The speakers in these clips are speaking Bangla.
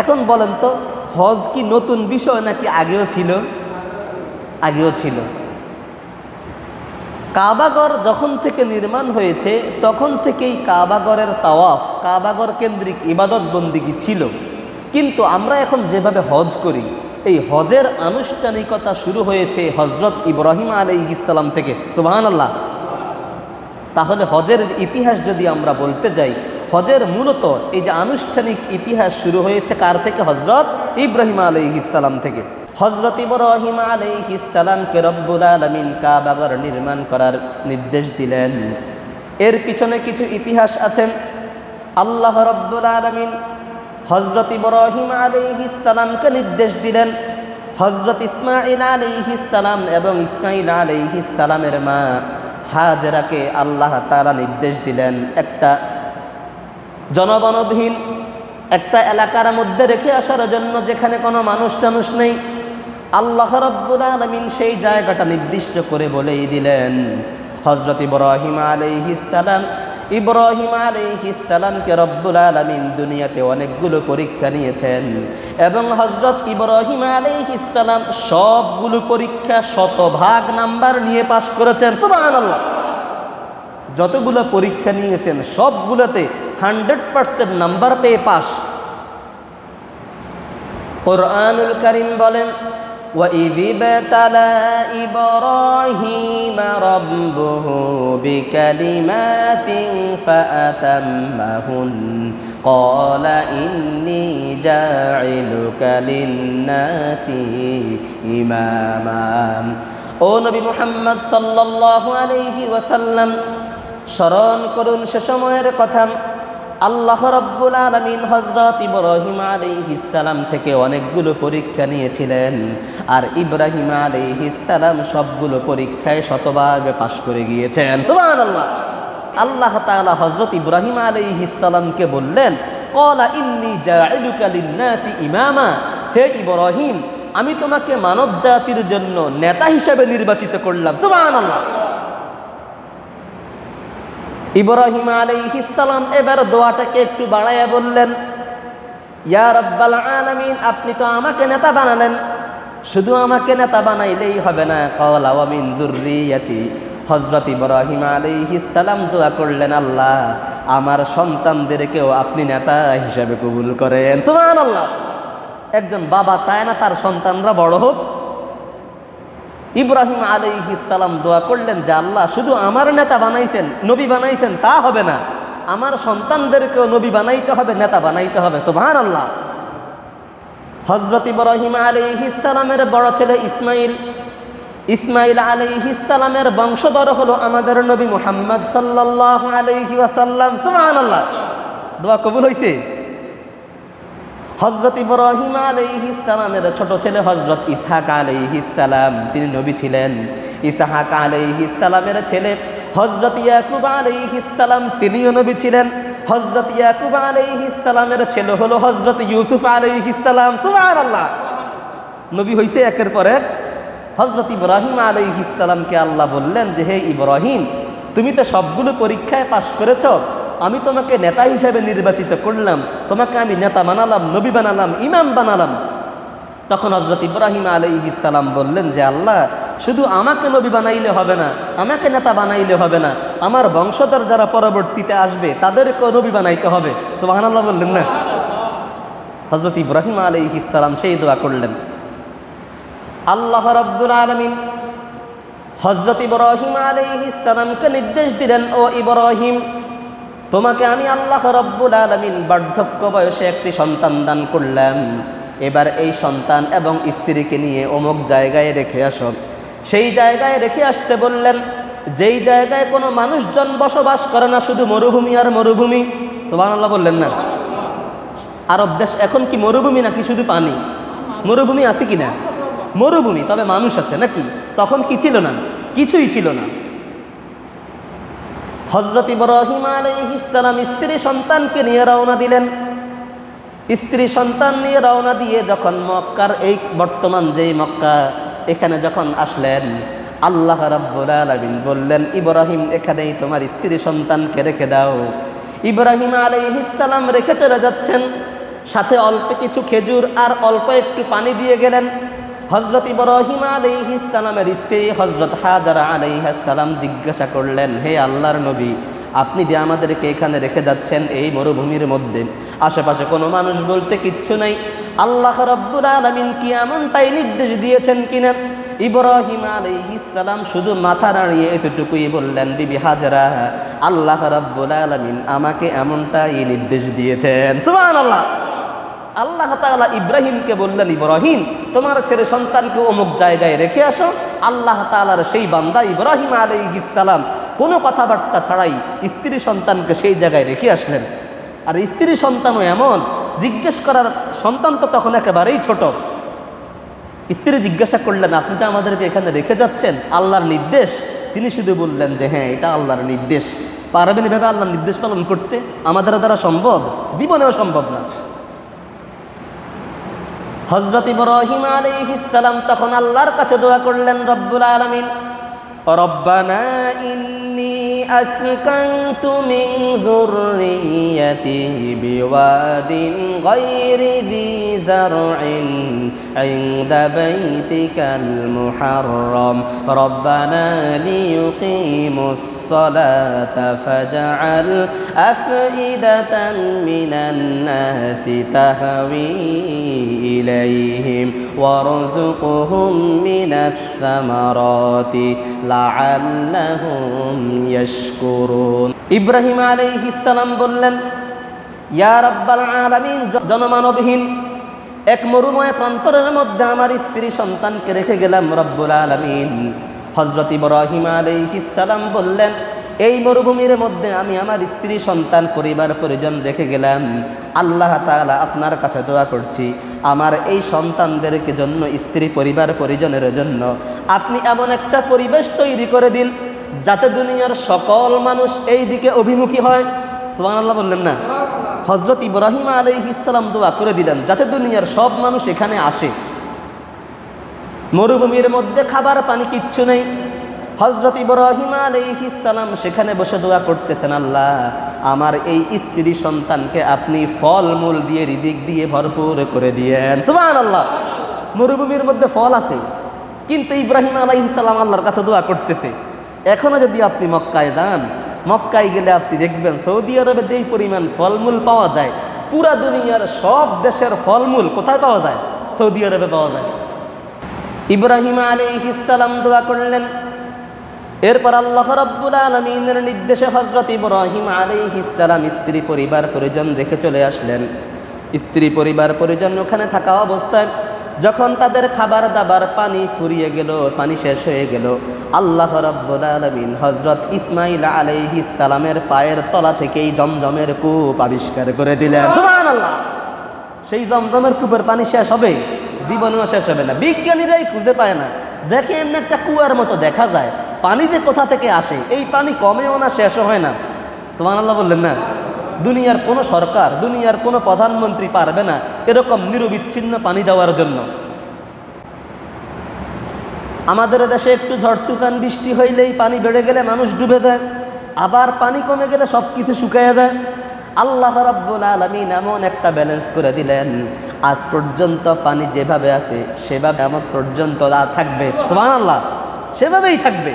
এখন বলেন তো, হজ কি নতুন বিষয় নাকি আগেও ছিল? আগেও ছিল। কাবাগর যখন থেকে নির্মাণ হয়েছে, তখন থেকেই কাবাগরের তাওয়াফ, কাবাগর কেন্দ্রিক ইবাদত বন্দিগি ছিল। কিন্তু আমরা এখন যেভাবে হজ করি, এই হজের আনুষ্ঠানিকতা শুরু হয়েছে হজরত ইব্রাহিম আলী ইসলাম থেকে। সুবাহান আল্লাহ তাহলে হজের ইতিহাস যদি আমরা বলতে যাই হজের মূলত এই যে আনুষ্ঠানিক ইতিহাস শুরু হয়েছে কার থেকে? হজরত ইব্রাহিম আলী ইসলাম থেকে। হজরত ইব্রাহিম আলী ইসলামকে রব্বুল আলমিন কাবাগর নির্মাণ করার নির্দেশ দিলেন। এর পিছনে কিছু ইতিহাস আছেন আল্লাহ রব্বুল আলমিন হজরত ইব্রাহিম আলী ইসলামকে নির্দেশ দিলেন। হজরত ইসমাইল আলী ইসালাম এবং ইসমাইল আলী ইসালামের মা হাজেরাকে আল্লাহ তারা নির্দেশ দিলেন। একটা জনবনবিহীন একটা এলাকার মধ্যে রেখে আসার জন্য যেখানে কোনো মানুষ টানুষ নেই, আল্লাহ রব্বুল আলমিন সেই জায়গাটা নির্দিষ্ট করে বলেই দিলেন। হজরত ইব্রাহিম আলাইহিসালাম ইব্রাহিম আলাইহিসালামকে রব্বুল আলমিন দুনিয়াতে অনেকগুলো পরীক্ষা নিয়েছেন এবং হজরত ইব্রাহিম আলাইহিসালাম সবগুলো পরীক্ষা শতভাগ নাম্বার নিয়ে পাশ করেছেন। যতগুলো পরীক্ষা নিয়েছেন, সবগুলোতে হান্ড্রেড পার্সেন্ট নাম্বার পেয়ে পাস কোরআনুল করিম বলেন وَإِذِ ابْتَلَى إِبْرَاهِيمَ رَبُّهُ بِكَلِمَاتٍ فَأَتَمَّهُنَّ قَالَ إِنِّي جَاعِلُكَ لِلنَّاسِ إِمَامًا ও নবী মুহাম্মদ সাল্লাল্লাহু আলাইহি ওয়াসাল্লাম স্মরণ করুন সে সময়ের কথা আল্লাহ রব্বুল আলমিন হজরত ইব্রাহিম আলিহিসালাম থেকে অনেকগুলো পরীক্ষা নিয়েছিলেন। আর ইব্রাহিম আলিহিসালাম সবগুলো পরীক্ষায় শতভাগ পাশ করে গিয়েছেন। সুবান আল্লাহ আল্লাহ তাআলা হজরত ইব্রাহিম আলিহিসালামকে বললেন, কলা ইন্নি জাইলুকা ইমামা। হে ইব্রাহিম, আমি তোমাকে মানব জাতির জন্য নেতা হিসেবে নির্বাচিত করলাম। সুবান আল্লাহ ইব্রাহিম আলাইহিসালাম এবার দোয়াটাকে একটু বাড়াইয়া বললেন, ইয়া রব্বাল আলামিন, আপনি তো আমাকে নেতা বানালেন। শুধু আমাকে নেতা বানাইলেই হবে না। কওলা, ওয়া মিন যুররিয়াতি। হযরত ইব্রাহিম আলাইহিসালাম দোয়া করলেন, আল্লাহ, আমার সন্তানদেরকেও আপনি নেতা হিসেবে কবুল করেন। সুবহানাল্লাহ। একজন বাবা চায় না তার সন্তানরা বড় হোক। ইব্রাহিম আলাইহিসালাম দোয়া করলেন যে আল্লাহ, শুধু আমার নেতা বানাইছেন, নবী বানাইছেন, তা হবে না। আমার সন্তানদেরকেও নবী বানাইতে হবে, নেতা বানাইতে হবে সুবহান আল্লাহ হজরত ইব্রাহিম আলাইহিসালামের বড় ছেলে ইসমাইল ইসমাইল আলাইহিসালামের বংশধর হলো আমাদের নবী মোহাম্মদ সাল্লাল্লাহু আলাইহি ওয়াসাল্লাম সুবহান আল্লাহ দোয়া কবুল হইছে? হজরত ইব্রাহিম আলাইহিসালামের ছোট ছেলে হজরত ইসহাক আলাইহিসালাম তিনি নবী ছিলেন। ইসহাক আলাইহিসালামের ছেলে হজরত ইয়াকুব আলাইহিসালাম তিনিও নবী ছিলেন। হজরত ইয়াকুব আলাইহিসালামের ছেলে হলো হজরত ইউসুফ আলাইহিসালাম আল্লাহ নবী হইছে একের পর এক। হজরত ইব্রাহিম আলাইহিসালামকে আল্লাহ বললেন যে, হে ইব্রাহিম, তুমি তো সবগুলো পরীক্ষায় পাশ করেছ। আমি তোমাকে নেতা হিসাবে নির্বাচিত করলাম, তোমাকে আমি নেতা বানালাম, নবী বানালাম, ইমাম বানালাম। তখন হজরত ইব্রাহিম আলাইহিসালাম বললেন যে আল্লাহ, শুধু আমাকে নবী বানাইলে হবে না, আমাকে নেতা বানাইলে হবে না, আমার বংশধর যারা পরবর্তীতে আসবে, তাদেরকেও নবী বানাইতে হবে। আল্লাহ বললেন না? হজরত ইব্রাহিম আলাইহিসালাম সেই দোয়া করলেন। আল্লাহ রব্বুল আলমিন হজরত ইব্রাহিম আলাইহিসালামকে নির্দেশ দিলেন, ও ইব্রাহিম তোমাকে আমি আল্লাহ রব্বুল আলমিন বার্ধক্য বয়সে একটি সন্তান দান করলাম। এবার এই সন্তান এবং স্ত্রীকে নিয়ে অমুক জায়গায় রেখে আসো। সেই জায়গায় রেখে আসতে বললেন, যেই জায়গায় কোনো মানুষজন বসবাস করে না, শুধু মরুভূমি আর মরুভূমি। সুবহানাল্লাহ বললেন, না। আরব দেশ এখন কি মরুভূমি নাকি শুধু পানি? মরুভূমি আছে কি না? মরুভূমি, তবে মানুষ আছে নাকি? তখন কি ছিল না? কিছুই ছিল না। হজরত ইব্রাহিম আলাইহিসসালাম স্ত্রী সন্তানকে নিয়ে রওনা দিলেন। স্ত্রী সন্তান নিয়ে রওনা দিয়ে যখন মক্কার এই বর্তমান যেই মক্কা, এখানে যখন আসলেন, আল্লাহ রাব্বুল আলামিন বললেন, ইব্রাহিম, এখানেই তোমার স্ত্রী সন্তানকে রেখে দাও। ইব্রাহিম আলাইহিসসালাম রেখে চলে যাচ্ছেন। সাথে অল্প কিছু খেজুর আর অল্প একটু পানি দিয়ে গেলেন। হজরত ইব্রাহিম আলাইহিসসালামের স্ত্রী হজরত হাজারা আলাইহাসসালাম জিজ্ঞাসা করলেন, হে আল্লাহর নবী, আপনি যে আমাদেরকে এখানে রেখে যাচ্ছেন এই মরুভূমির মধ্যে, আশেপাশে কোনো মানুষ বলতে কিচ্ছু নাই, আল্লাহ রব্বুল আলমিন কি এমনটাই নির্দেশ দিয়েছেন কিনা? ইব্রাহিম আলাইহিসসালাম শুধু মাথা নাড়িয়ে এতটুকুই বললেন, বিবি হাজারা, আল্লাহ রব্বুল আলমিন আমাকে এমনটাই নির্দেশ দিয়েছেন। সুবহানাল্লাহ। আল্লাহ তাআলা ইব্রাহিমকে বললেন, ইব্রাহিম, তোমার ছেলে সন্তানকে অমুক জায়গায় রেখে আসো। আল্লাহ তাআলার সেই বান্দা ইব্রাহিম আলাইহিসসালাম কোনো কথাবার্তা ছাড়াই স্ত্রী সন্তানকে সেই জায়গায় রেখে আসলেন। আর স্ত্রী সন্তানও এমন, জিজ্ঞেস করার সন্তান তো তখন একেবারেই ছোট। স্ত্রী জিজ্ঞাসা করলেন, আপনি যে আমাদেরকে এখানে রেখে যাচ্ছেন, আল্লাহর নির্দেশ? তিনি শুধু বললেন যে হ্যাঁ এটা আল্লাহর নির্দেশ। পারবেন এভাবে আল্লাহর নির্দেশ পালন করতে? আমাদের দ্বারা সম্ভব? জীবনেও সম্ভব না। হজরত ইব্রাহিম আলাইহিসসালাম তখন আল্লাহর কাছে দোয়া করলেন, রব্বুল আলামিন। রব্বানা ইন্নী আসকানতু মিন যুররিয়াতি বিওয়াদিন গায়রি যি জারইন ইনদা বাইতিকাল মুহাররম। রব্বানা লিয়ুকিমুস সালাতা ফাজআল আফইদাতান মিনান নাসি তাহওয়ি ইলাইহিম ওয়ারযুকহুম মিনাস সামারাতি লাআল্লাহুম ইয়াশকুরুন ইব্রাহিম আলাইহিস সালাম বললেন ইয়া রাব্বাল আলামিন জ- জনমানবহীন এক মরুময় প্রান্তরের মধ্যে আমার স্ত্রী সন্তানকে রেখে গেলাম রব্বুল আলামিন। হজরত ইব্রাহিম আলাইহিস সালাম বললেন, এই মরুভূমির মধ্যে আমি আমার স্ত্রী সন্তান পরিবার পরিজন রেখে গেলাম। আল্লাহ তাআলা আপনার কাছে দোয়া করছি। আমার এই সন্তানদেরকে জন্য স্ত্রী পরিবার পরিজনের জন্য আপনি এমন একটা পরিবেশ তৈরি করে দিন যাতে দুনিয়ার সকল মানুষ এই দিকে অভিমুখী হয়। সুবহানাল্লাহ বললেন না। হজরত ইব্রাহিম আলাইহিস ইসলাম দোয়া করে দিলেন যাতে দুনিয়ার সব মানুষ এখানে আসে। মরুভূমির মধ্যে খাবার পানি কিচ্ছু নেই। হজরত ইব্রাহিম সালাম সেখানে বসে দোয়া করতেছেন, আল্লাহ, আমার এই স্ত্রী সন্তানকে আপনি ফল মূল দিয়ে, রিজিক দিয়ে ভরপুর করে দিয়েন। সুমান আল্লাহ মরুভূমির মধ্যে ফল আছে, কিন্তু ইব্রাহিম সালাম আল্লাহর কাছে দোয়া করতেছে। এখনও যদি আপনি মক্কায় যান, মক্কায় গেলে আপনি দেখবেন সৌদি আরবে যেই পরিমাণ ফলমূল পাওয়া যায়, পুরা দুনিয়ার সব দেশের ফলমূল কোথায় পাওয়া যায়? সৌদি আরবে পাওয়া যায়। ইব্রাহিম আলাইহিসসালাম দোয়া করলেন। এরপর আল্লাহ রব্বুল আলমিনের নির্দেশে হজরত ইব্রাহিম আলাইহিসসালাম স্ত্রী পরিবার পরিজন রেখে চলে আসলেন। স্ত্রী পরিবার পরিজন ওখানে থাকা অবস্থায় যখন তাদের খাবার দাবার পানি ফুরিয়ে গেল, পানি শেষ হয়ে গেল, আল্লাহ রব্বুল আলমিন হজরত ইসমাইল আলাইহিসসালামের পায়ের তলা থেকেই জমজমের কূপ আবিষ্কার করে দিলেন। সেই জমজমের কূপের পানি শেষ হবে। জীবনেও শেষ হবে না। বিজ্ঞানীরাই খুঁজে পায় না। দেখে এমনি একটা কুয়ার মতো দেখা যায়। পানি যে কোথা থেকে আসে, এই পানি কমেও না, শেষও হয় না। সোমান আল্লাহ বললেন, না, দুনিয়ার কোনো সরকার, দুনিয়ার কোনো প্রধানমন্ত্রী পারবে না এরকম নিরবিচ্ছিন্ন পানি দেওয়ার জন্য। আমাদের দেশে একটু ঝড় তুফান, বৃষ্টি হইলেই পানি বেড়ে গেলে মানুষ ডুবে যায়। আবার পানি কমে গেলে সব কিছু শুকিয়ে যায়। আল্লাহ রাব্বুল আলামিন এমন একটা ব্যালেন্স করে দিলেন, আজ পর্যন্ত পানি যেভাবে আছে, সেভাবে আমার পর্যন্ত থাকবে। সুবহানাল্লাহ, সেভাবেই থাকবে।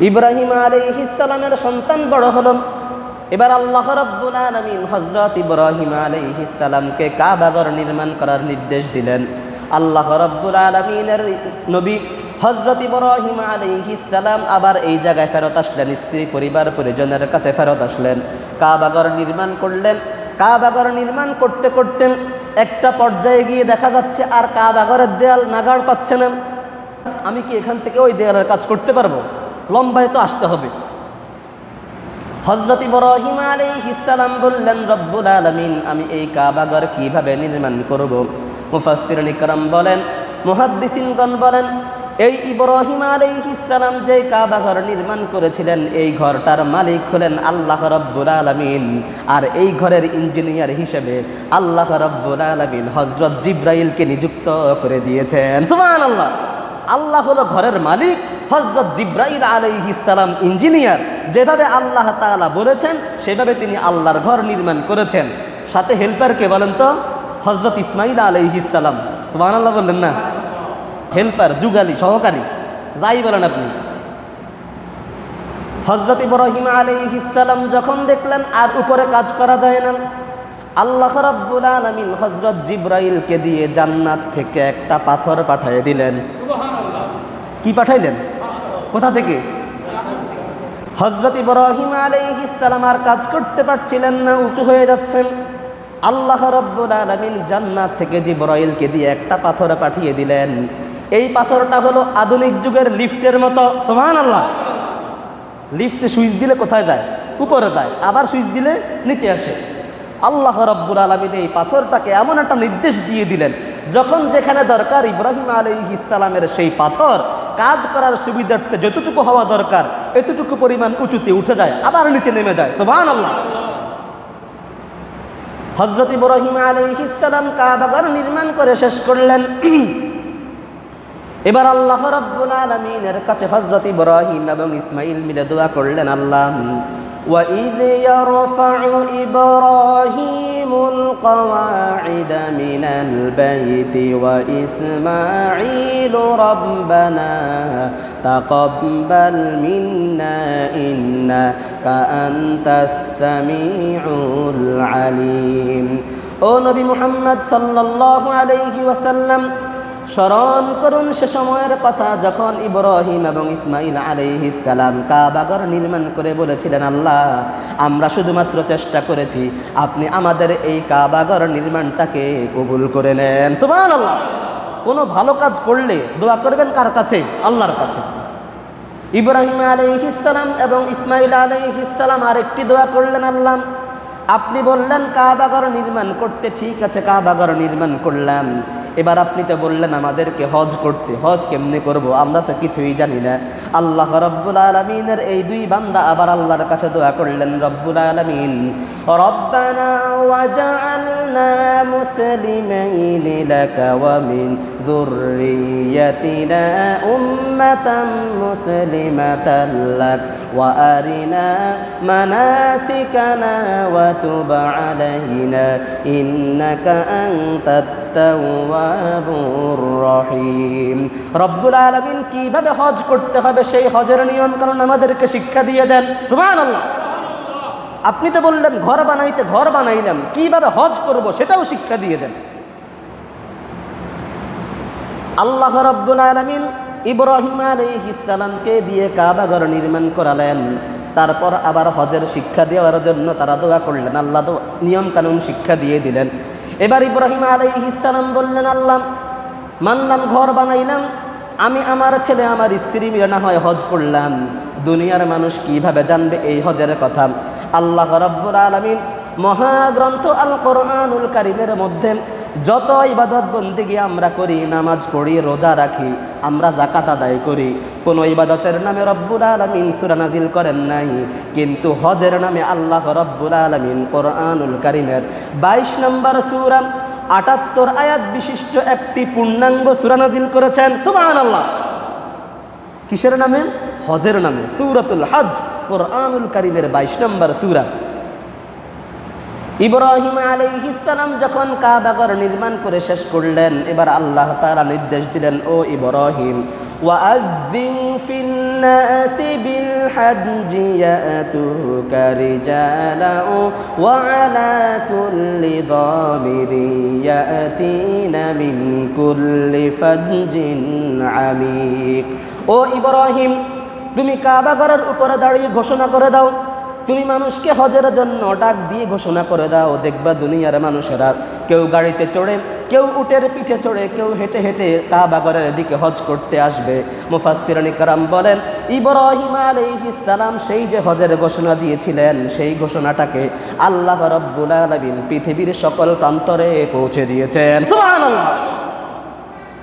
ইব্রাহিম আলাইহিস সালামের সন্তান বড় হলো। এবার আল্লাহ রাব্বুল আলামিন হযরত ইব্রাহিম আলাইহিস সালামকে কাবাঘর নির্মাণ করার নির্দেশ দিলেন। আল্লাহ রাব্বুল আলামিনের নবী হযরত ইব্রাহিম সালাম আবার এই জায়গায় ফেরত আসলেন। স্ত্রী, পরিবার, পরিজনের কাছে ফেরত আসলেন। কাবাঘর নির্মাণ করলেন। কাবাঘর নির্মাণ করতে করতে একটা পর্যায়ে গিয়ে দেখা যাচ্ছে আর কাবাঘরের দেয়াল নাগাড় পাচ্ছে না। আমি কি এখান থেকে ওই দেয়ালের কাজ করতে পারব? লম্বায় তো আসতে হবে। হজরত ইব্রাহিম সালাম বললেন, রব্বুল আলামিন, আমি এই কাবাঘর কীভাবে নির্মাণ করব? মুফাসসিরুল ইকরাম বলেন, মুহাদ্দিসিনগণ বলেন এই ইব্রাহিম আলাইহিস সালাম যে কাবাঘর নির্মাণ করেছিলেন, এই ঘরটার মালিক হলেন আল্লাহ রব্বুল আলামিন। আর এই ঘরের ইঞ্জিনিয়ার হিসেবে আল্লাহ রব্বুল আলামিন হজরত জিব্রাইলকে নিযুক্ত করে দিয়েছেন। সুবহানাল্লাহ। আল্লাহ হলো ঘরের মালিক হজরত জিব্রাইল আলাইহিসালাম ইঞ্জিনিয়ার। যেভাবে আল্লাহ তাআলা বলেছেন, সেভাবে তিনি আল্লাহর ঘর নির্মাণ করেছেন। সাথে হেল্পার কে বলেন তো হজরত ইসমাইল আলহিসাল্লাম সুবাহ আল্লাহ বললেন না? হেল্পার যুগালি সহকারী যাই বলেন আপনি। হজরত ইব্রাহিম আলাইহিসসালাম যখন দেখলেন আর উপরে কাজ করা যায় না আল্লাহ রাব্বুল আলামিন হজরত জিব্রাইলকে দিয়ে জান্নাত থেকে একটা পাথর পাঠিয়ে দিলেন। কি পাঠাইলেন? কোথা থেকে? হজরত ইব্রাহিম আলাইহিসসালাম আর কাজ করতে পারছিলেন না উঁচু হয়ে যাচ্ছেন। আল্লাহ রব্বুল আলমিন জান্নাত থেকে জিব্রাইলকে দিয়ে একটা পাথর পাঠিয়ে দিলেন। এই পাথরটা হলো আধুনিক যুগের লিফটের মতো। সোহান আল্লাহ লিফটে সুইচ দিলে কোথায় যায়? উপরে যায়। আবার সুইচ দিলে নিচে আসে। আল্লাহ রব্বুল আলমিন এই পাথরটাকে এমন একটা নির্দেশ দিয়ে দিলেন, যখন যেখানে দরকার ইব্রাহিম আলী ইসালামের সেই পাথর কাজ করার সুবিধার্থে যতটুকু হওয়া দরকার, এতটুকু পরিমাণ উঁচুতে উঠে যায়, আবার নিচে নেমে যায়। সোবান আল্লাহ হজরত ইব্রাহিম আলী ইসালাম কাবাগার নির্মাণ করে শেষ করলেন। এবার আল্লাহ রব্বুল আলমিনের কাছে হজরত ইব্রাহিম এবং ইসমাইল মিলে দোয়া করলেন আল্লাহ وإذ يرفع إبراهيم القواعد من البيت وإسماعيل ربنا تقبل منا إنك أنت السميع العليم ও নবী মুহাম্মদ সাল্লাল্লাহু আলাইহি ওয়াসাল্লাম স্মরণ করুন সে সময়ের কথা যখন ইব্রাহিম এবং ইসমাইল সালাম কাবাগর নির্মাণ করে বলেছিলেন, আল্লাহ, আমরা শুধুমাত্র চেষ্টা করেছি, আপনি আমাদের এই কাবাগর নির্মাণটাকে কবুল করে নেন। সুমান আল্লাহ কোনো ভালো কাজ করলে দোয়া করবেন কার কাছে? আল্লাহর কাছে। ইব্রাহিম আলাইহিসসালাম এবং ইসমাইল আলাইহিসসালাম আরেকটি দোয়া করলেন, আল্লাহ আপনি বললেন কাবাগর নির্মাণ করতে ঠিক আছে কাবাগর নির্মাণ করলাম। এবার আপনি তো বললেন, আমাদেরকে হজ করতে, হজ কেমনে করব? আমরা তো কিছুই জানি না। আল্লাহ রব্বুল আলমিনের এই দুই বান্দা আবার আল্লাহর কাছে দোয়া করলেন, রব্বুল আলমিন, রব্বানা তুব আলাইনা ইন্নাকা আনতাত তাওয়াবুর রহিম রব্বুল আলামিন কীভাবে হজ করতে হবে সেই হজের নিয়ম কারণ আমাদেরকে শিক্ষা দিয়ে দেন। সুবহানাল্লাহ। আপনি তো বললেন ঘর বানাইতে ঘর বানাইলাম, কীভাবে হজ করব সেটাও শিক্ষা দিয়ে দেন। আল্লাহ রব্বুল আলমিন ইব্রাহিম আলাইহিস সালামকে দিয়ে কাবাঘর নির্মাণ করালেন। তারপর আবার হজের শিক্ষা দেওয়ার জন্য তারা দোয়া করলেন, আল্লাহ নিয়ম কানুন শিক্ষা দিয়ে দিলেন। এবার ইব্রাহিম আলাইহিসালাম বললেন, আল্লাহ, মানলাম, ঘর বানাইলাম, আমি আমার ছেলে, আমার স্ত্রী মিলে না হয় হজ করলাম। দুনিয়ার মানুষ কীভাবে জানবে এই হজের কথা? আল্লাহ রব্বুল আলমিন মহাগ্রন্থ আল কোরআনুল কারিমের মধ্যে যত ইবাদত বন্দিগি আমরা করি, নামাজ পড়ি, রোজা রাখি, আমরা জাকাত আদায় করি। কোন ইবাদতের নামে রব্বুল আলমিন সুরা নাজিল করেন নাই, কিন্তু হজের নামে আল্লাহ রব্বুল আলমিন কোরআনুল করিমের বাইশ নম্বর সুরা আটাত্তর আয়াত বিশিষ্ট একটি পূর্ণাঙ্গ সুরা নাজিল করেছেন। সুবাহ আল্লাহ কিসের নামে? হজের নামে। সুরাতুল হজ, কোরআনুল কারিমের বাইশ নম্বর সুরা। ইব্রাহিম আলাইহিসালাম যখন কাবাগর নির্মাণ করে শেষ করলেন, এবার আল্লাহ তাআলা নির্দেশ দিলেন, ও ইব্রাহিম ফিন্নাস বিল হজ্জ ইয়াতুকা রিজালা ওয়া আলা কুল্লি দামিরি ইয়াতিনা মিন কুল্লি ফাজ্জিন আমিক ও ইব্রাহিম, তুমি কাবাগরের উপরে দাঁড়িয়ে ঘোষণা করে দাও তুমি মানুষকে হজের জন্য ডাক দিয়ে ঘোষণা করে দাও, দেখবা দুনিয়ার মানুষেরা কেউ গাড়িতে চড়ে, কেউ উটের পিঠে চড়ে, কেউ হেঁটে হেঁটে কাবাগরের দিকে হজ করতে আসবে। মুফাসসিরানি কারাম বলেন, ইব্রাহিম সালাম সেই যে হজের ঘোষণা দিয়েছিলেন, সেই ঘোষণাটাকে আল্লাহ রব্বুল আলামিন পৃথিবীর সকল প্রান্তরে পৌঁছে দিয়েছেন।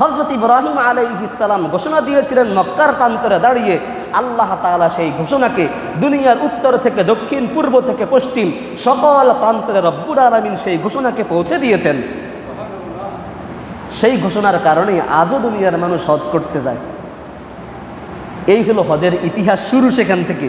হজরত ইব্রাহিম আলাইহিসালাম ঘোষণা দিয়েছিলেন মক্কার প্রান্তরে দাঁড়িয়ে। আল্লাহ তালা সেই ঘোষণাকে দুনিয়ার উত্তর থেকে দক্ষিণ, পূর্ব থেকে পশ্চিম, সকল প্রান্তরে রব্বুর আলমিন সেই ঘোষণাকে পৌঁছে দিয়েছেন। সেই ঘোষণার কারণেই আজও দুনিয়ার মানুষ হজ করতে যায়। এই হলো হজের ইতিহাস শুরু সেখান থেকে।